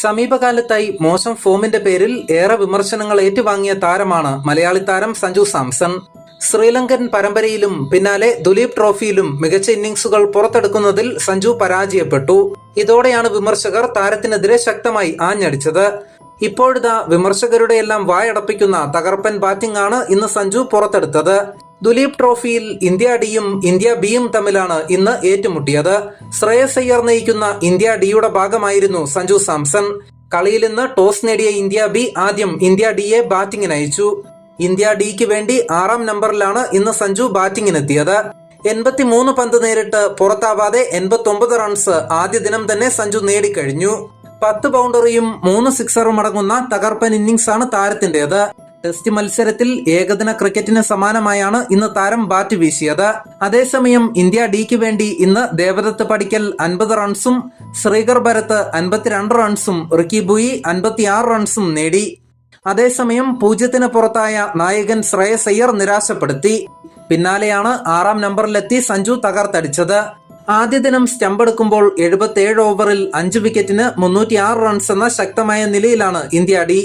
സമീപകാലത്തായി മോശം ഫോമിന്റെ പേരിൽ ഏറെ വിമർശനങ്ങൾ ഏറ്റുവാങ്ങിയ താരമാണ് മലയാളി താരം സഞ്ജു സാംസൺ. ശ്രീലങ്കൻ പരമ്പരയിലും പിന്നാലെ ദുലീപ് ട്രോഫിയിലും മികച്ച ഇന്നിംഗ്സുകൾ പുറത്തെടുക്കുന്നതിൽ സഞ്ജു പരാജയപ്പെട്ടു. ഇതോടെയാണ് വിമർശകർ താരത്തിനെതിരെ ശക്തമായി ആഞ്ഞടിച്ചത്. ഇപ്പോഴിതാ വിമർശകരുടെ എല്ലാം വായടപ്പിക്കുന്ന തകർപ്പൻ ബാറ്റിംഗ് ആണ് ഇന്ന് സഞ്ജു പുറത്തെടുത്തത്. ദുലീപ് ട്രോഫിയിൽ ഇന്ത്യ ഡിയും ഇന്ത്യ ബിയും തമ്മിലാണ് ഇന്ന് ഏറ്റുമുട്ടിയത്. ശ്രേയസ് അയ്യർ നയിക്കുന്ന ഇന്ത്യ ഡിയുടെ ഭാഗമായിരുന്നു സഞ്ജു സാംസൺ. കളിയിൽ നിന്ന് ടോസ് നേടിയ ഇന്ത്യ ബി ആദ്യം ഇന്ത്യ ഡിയെ ബാറ്റിംഗിന് അയച്ചു. ഇന്ത്യ ഡിക്ക് വേണ്ടി ആറാം നമ്പറിലാണ് ഇന്ന് സഞ്ജു ബാറ്റിംഗിനെത്തിയത് എൺപത്തിമൂന്ന് പന്ത് നേരിട്ട് പുറത്താവാതെ എൺപത്തി റൺസ് ആദ്യ ദിനം തന്നെ സഞ്ജു നേടിക്കഴിഞ്ഞു. പത്ത് ബൗണ്ടറിയും മൂന്ന് സിക്സറും അടങ്ങുന്ന തകർപ്പൻ ഇന്നിംഗ്സ് ആണ് താരത്തിന്റേത്. ടെസ്റ്റ് മത്സരത്തിൽ ഏകദിന ക്രിക്കറ്റിന് സമാനമായാണ് ഇന്ന് താരം ബാറ്റ് വീശിയത്. അതേസമയം ഇന്ത്യ ഡിക്ക് വേണ്ടി ഇന്ന് ദേവദത്ത് പടിക്കൽ അൻപത് റൺസും ശ്രീകർ ഭരത്ത് അൻപത്തിരണ്ട് റൺസും റിക്കി ബുയി അൻപത്തിയാറ് റൺസും നേടി. അതേസമയം പൂജ്യത്തിന് പുറത്തായ നായകൻ ശ്രേയസ് അയ്യർ നിരാശപ്പെടുത്തി. പിന്നാലെയാണ് ആറാം നമ്പറിലെത്തി സഞ്ജു തകർത്തടിച്ചത്. ആദ്യ ദിനം സ്റ്റംപ് എടുക്കുമ്പോൾ എഴുപത്തിയേഴ് ഓവറിൽ അഞ്ച് വിക്കറ്റിന് മുന്നൂറ്റിയാറ് റൺസ് എന്ന ശക്തമായ നിലയിലാണ് ഇന്ത്യ ഡി.